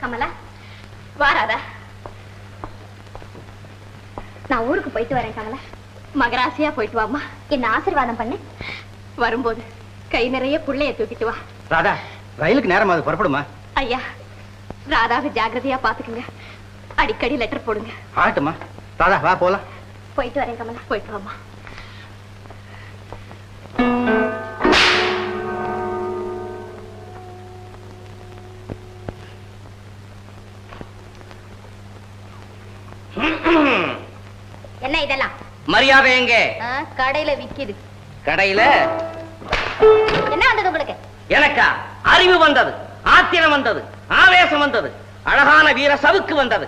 கமலா வாராதா. நான் ஊருக்கு போயிட்டு வரேன் கமலா. மகராசியா போயிட்டு வாமா என்ன ஆசீர்வாதம் பண்ணு. வரும்போது கை நிறைய புள்ளைய தூக்கிட்டு வா. ராதா ரயிலுக்கு நேரமாவது புறப்படுமா? ஐயா ராதாவை ஜாக்கிரதையா பாத்துக்குங்க. அடிக்கடி லெட்டர் போடுங்க. ஆகட்டுமா ராதா வா போலாம். போயிட்டு வரேன் கமலா. போயிட்டு வாமா மரியாதை எங்க? கடையில விக்குது. கடையில? என்ன வந்தது உங்களுக்கு? எனக்கா? அறிவு வந்தது ஆத்திரம் வந்தது ஆவேசம் வந்தது அழகான வீர சவுக்கு வந்தது.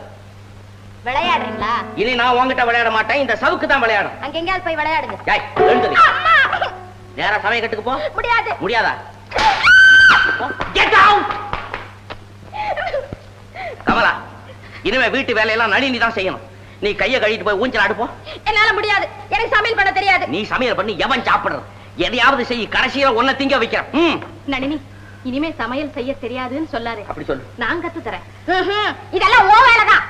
விளையாடுறீங்களா? இனி நான் உன்கிட்ட விளையாட மாட்டேன் இந்த சவுக்கு தான் விளையாடும். அங்க எங்கேயாவது போய் விளையாடுங்க. ஏய், எழுந்துரு. நேரா சமயக்கட்டுக்கு போ. முடியாது. முடியாதா? out! கமலா இனிமே வீட்டு வேலையெல்லாம் நளினி தான் செய்யணும். நீ கைய கழிட்டு போய் ஊஞ்சல் அடுப்போ என்னால முடியாது. எனக்கு சமையல் பண்ண தெரியாது. நீ சமையல் பண்ணி எவன் சாப்பிடுறது? எதையாவது செய் கடைசியில உன்னை திங்க வைக்கிறேன். ம், நளினி இனிமே சமையல் செய்ய தெரியாதுன்னு சொல்லாரு அப்படி சொல்லு. நான் கத்து தரேன். இதெல்லாம் ஓ வேலைதான்.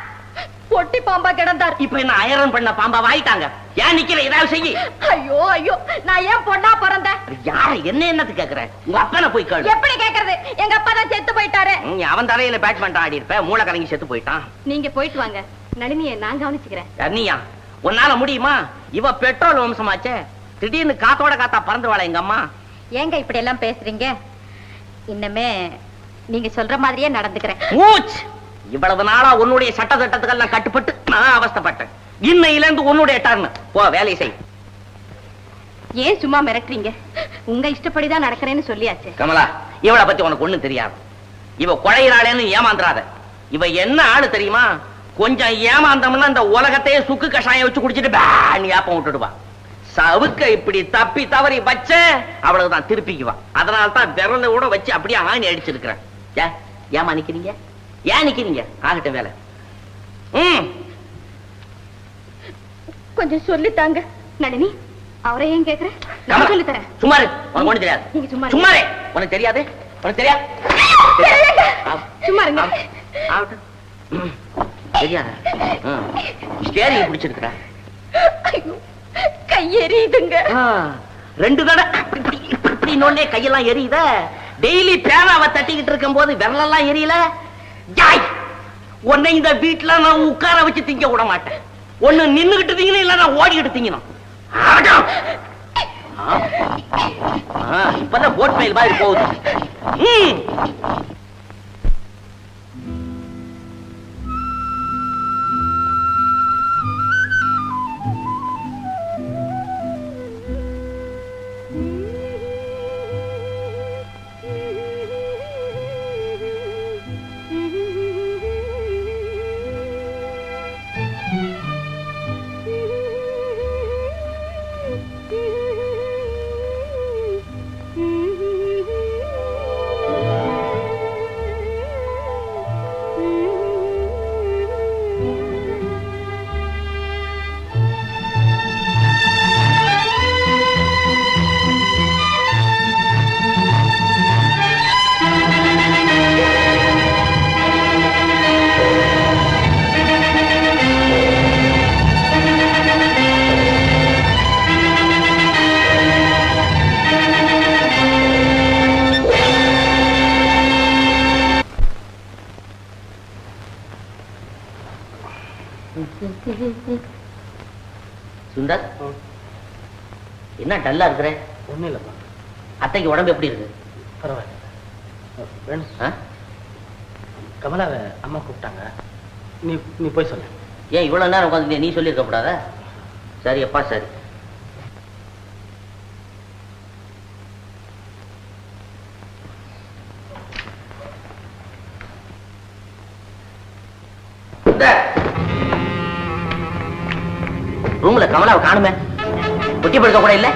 பொட்டி பாம்பா கிடந்தார். இப்ப என்ன அயரன் பண்ண பாம்பா வாயிட்டாங்க? ஏன் நிக்கிற ஏதாவது செய்யி. ஐயோ ஐயோ நான் ஏன் பொண்ணா பிறந்தேன்? யார என்ன என்னத்து கேக்குற? உங்க அப்பனை போய் கேளு. எப்படி கேக்குறது? எங்க அப்பா தான் செத்து போயிட்டாரு. நீ அவன் தலையில பேட்மிண்டன் ஆடி இருப்ப மூளை கலங்கி செத்து போயிட்டான். நீங்க போயிட்டு வாங்க. நளினியை நான் கவனிச்சுக்கிறேன். நீயா உன்னால முடியுமா? இவ பெட்ரோல் வம்சமாச்சே. திடீர்னு காத்தோட காத்தா பறந்துவாள எங்க அம்மா? ஏங்க இப்படி எல்லாம் பேசுறீங்க? இன்னமே நீங்க சொல்ற மாதிரியே நடந்துக்கிறேன். மூச் இவ்வளவு நாளா உன்னுடைய சட்ட திட்டத்துக்கெல்லாம் கட்டுப்பட்டு நான் அவஸ்தைப்பட்டேன். இன்னையில இருந்து உன்னுடைய டர்ன் போ வேலையை செய். ஏன் சும்மா மிரட்டுறீங்க? உங்க இஷ்டப்படிதான் நடக்கிறேன்னு சொல்லியாச்சு. கமலா இவளை பத்தி உனக்கு ஒண்ணும் தெரியாது. இவ குழையிறாளேன்னு ஏமாந்துறாத. இவ என்ன ஆளு தெரியுமா? கொஞ்சம் ஏமாந்தோம்னா இந்த உலகத்தையே சுக்கு கஷாயம் வச்சு குடிச்சிட்டு ஏப்பம் விட்டுடுவா. சவுக்க இப்படி தப்பி தவறி வச்ச அவ்வளவுதான் திருப்பிக்குவா. அதனால தான் விரல கூட வச்சு அப்படியே ஆணி அடிச்சிருக்கிறேன். ஏ ஏமா நிக்கிறீங்க? ஏன் நிக்கிறீங்க? ஆகட்டும் வேலை. ம். கொஞ்சம் சொல்லித்தாங்க நளினி. அவரை ஏன் கேக்குறேன் நான் சொல்லி தரேன். சும்மா இரு. உனக்கு ஒண்ணும் தெரியாது. நீங்க சும்மா இரு. உனக்கு தெரியாது? உனக்கு தெரியாது. சும்மா இருங்க. ஆகட்டும். தெரியாதா. ஸ்டேரிங் பிடிச்சிருக்கிற கை எரியுதுங்க. ரெண்டு தடவை இப்படி இப்படி, நோண்டே கையெல்லாம் எரியுத? டெய்லி பேனாவை தட்டிக்கிட்டு இருக்கும் போது விரலெல்லாம் எரியல? ஜாய்! உன்னை இந்த வீட்டுல நான் உட்கார வச்சு திங்க விட மாட்டேன். ஒண்ணு நின்னுகிட்டு திங்கணும் இல்ல நான் ஓடிக்கிட்டு திங்கணும். இப்பதான் போட் மயில் மாதிரி போகுது. சுந்தர்? என்ன டல்லா இருக்கிற? ஒண்ணும் இல்லப்பா அத்தைக்கு உடம்பு எப்படி இருக்கு? பரவாயில்ல? கமலாவை அம்மா கூப்பிட்டாங்க. நீ நீ போய் சொல்லு. ஏன் இவ்வளவு நேரம் உட்காந்து நீ சொல்லியிருக்க கூடாதா சரி அப்பா சரி. ரூம்ல கமலாவை காணுமே. குட்டி படுக்க கூட இல்ல?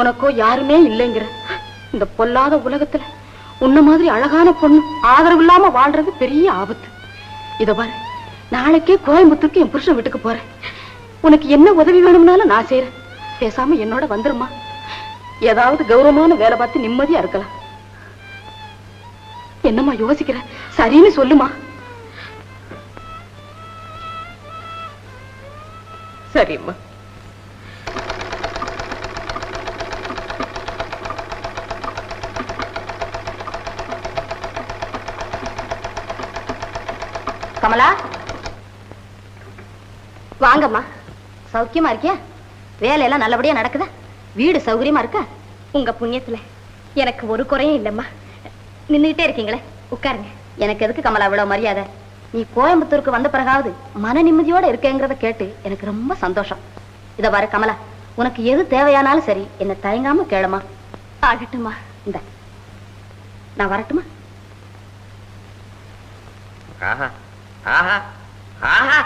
உனக்கோ யாருமே இல்லைங்கிற இந்த பொல்லாத உலகத்துல உன்ன மாதிரி அழகான பொண்ணு ஆதரவு இல்லாம வாழ்றது பெரிய ஆபத்து. இத பாரு நாளைக்கே கோயம்புத்தூருக்கு என் புருஷன் வீட்டுக்கு போறேன். உனக்கு என்ன உதவி வேணும்னாலும் நான் செய்யறேன் பேசாம என்னோட வந்துருமா ஏதாவது கௌரவமான வேலை பார்த்து நிம்மதியா இருக்கலாம். என்னம்மா யோசிக்கிற? சரின்னு சொல்லுமா. சரிம்மா. கமலா. வாங்கம்மா. சௌக்கியமா இருக்கியா? வேலையெல்லாம் நல்லபடியா நடக்குதா? வீடு சௌகரியமா இருக்கா? உங்க புண்ணியத்துல எனக்கு ஒரு குறையும் இல்லம்மா. நின்னுகிட்டே இருக்கீங்களே உட்காருங்க. எனக்கு எதுக்கு கமலா இவ்வளவு மரியாதை? நீ கோயம்புத்தூருக்கு வந்த பிறகாவது மன நிம்மதியோட இருக்கேங்கிறத கேட்டு எனக்கு ரொம்ப சந்தோஷம். இத பாரு கமலா உனக்கு எது தேவையானாலும் சரி என்ன தயங்காம கேளுமா. ஆகட்டுமா இந்த நான் வரட்டுமா? ஆஹா. ஆஹா ஆஹா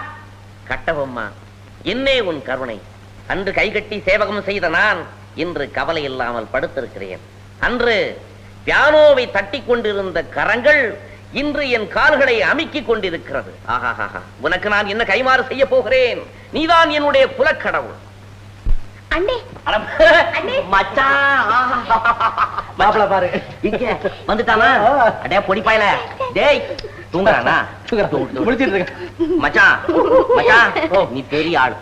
கட்டபொம்மா என்னே உன் கருணை. அன்று கைகட்டி சேவகம் செய்த நான் இன்று கவலை இல்லாமல் படுத்திருக்கிறேன். அன்று பியானோவை தட்டி கொண்டிருந்த கரங்கள் இன்று என் கால்களை அமுக்கிக் கொண்டிருக்கிறது. ஆஹா உனக்கு நான் என்ன கைமாறு செய்ய போகிறேன்? நீதான் என்னுடைய புலக்கடவுள். பாரு. இங்க வந்துட்டானா? அடே பொடி பாயல. டேய். தூங்குறானா? முடிச்சிட்டு இருக்கேன் மச்சான் மச்சான். ஓ. நீ பெரிய ஆளு.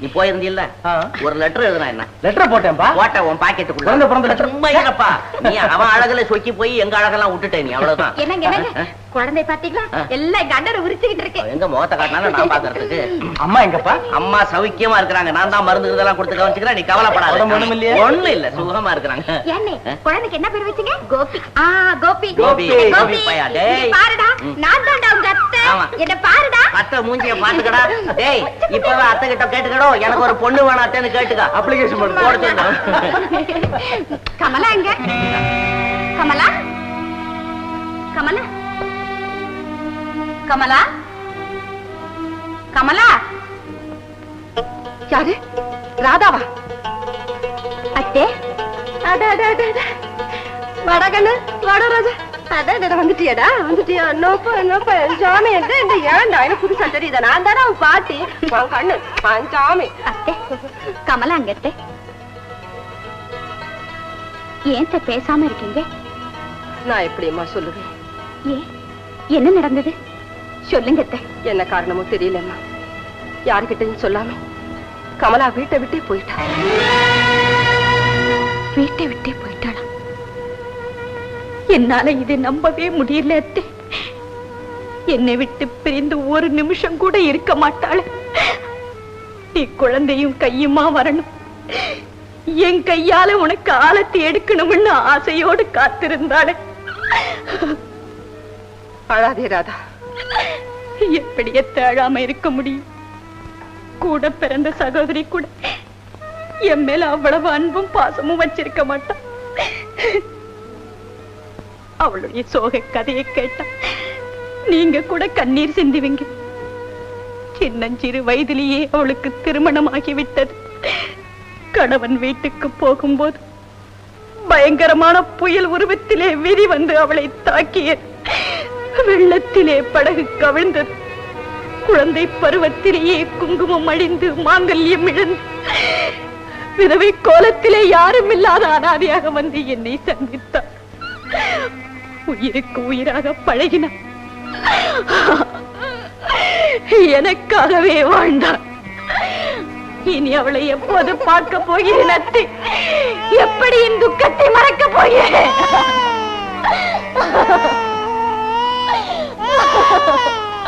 நீ போயிருந்தில்ல? ஆ. ஒரு லெட்டர் எழுதுனா என்ன? லெட்டர் போட்டேன்பா போட்ட உன் பாக்கெட்டுக்குள்ள பிறந்த பிறந்த letter. சும்மா இருப்பா நீ அவன் அழகுல சொக்கி போய் எங்க அழகெல்லாம் விட்டுட்ட நீ. அவ்வளவுதான். என்னங்க என்னங்க? ஆ, குழந்தை பாத்தீங்களா? ஆ. எல்லாம் எங்க உரிச்சுக்கிட்டு முகத்தை காட்டினாலும் நான் பாக்குறதுக்கு? அம்மா எங்கப்பா? அம்மா சௌக்கியமா இருக்கிறாங்க. நான் தான் மருந்து இதெல்லாம் கொடுத்து கவனிச்சுக்கிறேன். நீ கவலைப்படாத. ஒண்ணும் இல்லையே? ஒண்ணும் இல்ல. சுகமா இருக்கிறாங்க? குழந்தைக்கு என்ன பேர் வச்சீங்க? கோபி. ஆ கோபி. கோபி, கோபி. பையா, டேய். பாருடா. நான் தான்டா உங்க அத்தை. என்ன பாருடா. அத்தை மூஞ்சிய பாத்துக்கடா டேய் இப்பவே அத்தை கிட்ட கேட்டுக்கடோ. எனக்கு ஒரு பொண்ணு வேணும் அத்தைன்னு கேட்டுக்கா. அப்ளிகேஷன் போடு போட கமலா எங்க? கமலா? கமலா? கமலா? கமலா? யாரு? ராதாவா? அத்தே? அட அட அட அட. வாடா கண்ணு வாடா ராஜா. அட, வந்துட்டியாடா வந்துட்டியா? நோப்ப நோப்ப சாமி எந்த இந்த ஏன்டா எனக்கு புதுசா தெரியுதா நான் தானே அவன் பாட்டி. கண்ணு. அவன் சாமி அத்தே கமலா அங்க அத்தே. ஏன் பேசாம இருக்கீங்க? நான் எப்படிம்மா சொல்லுவேன்? ஏன் என்ன நடந்தது? சொல்லுங்க என்ன காரணமோ தெரியலம்மா. யாருக்கிட்டையும் சொல்லாம கமலா வீட்டை விட்டே போயிட்டா. வீட்டை விட்டே போயிட்டாளா? என்னால இதை நம்பவே முடியல அத்தை. என்னை விட்டு பிரிந்து ஒரு நிமிஷம் கூட இருக்க மாட்டாள். நீ குழந்தையும் கையுமா வரணும். என் கையால உனக்கு ஆழத்தை எடுக்கணும்னு ஆசையோடு காத்திருந்தாளே. அழாதே ராதா. எப்படி எத்தாழாம இருக்க முடியும். கூட பிறந்த சகோதரி கூட என் மேல அவ்வளவு அன்பும் பாசமும் வச்சிருக்க மாட்டான் அவளுடைய சோக கதையை கேட்டா. நீங்க கூட கண்ணீர் சிந்துவீங்க. சின்னஞ்சிறு வயதிலேயே அவளுக்கு திருமணமாகிவிட்டது. கணவன் வீட்டுக்கு போகும்போது பயங்கரமான புயல் உருவத்திலே விரி வந்து அவளை தாக்கிய வெள்ளத்திலே படகு கவிழ்ந்தது. குழந்தை பருவத்திலேயே குங்குமம் அழிந்து மாங்கல்யம் இழந்து விதவை கோலத்திலே யாரும் இல்லாத அனாதையாக வந்து என்னை சந்தித்தார். உயிருக்கு உயிராக பழகினார் எனக்காகவே வாழ்ந்தார் இனி அவளை எப்போது பார்க்க போகிறேன் அத்தை? எப்படி என் துக்கத்தை மறக்க போகிறேன்?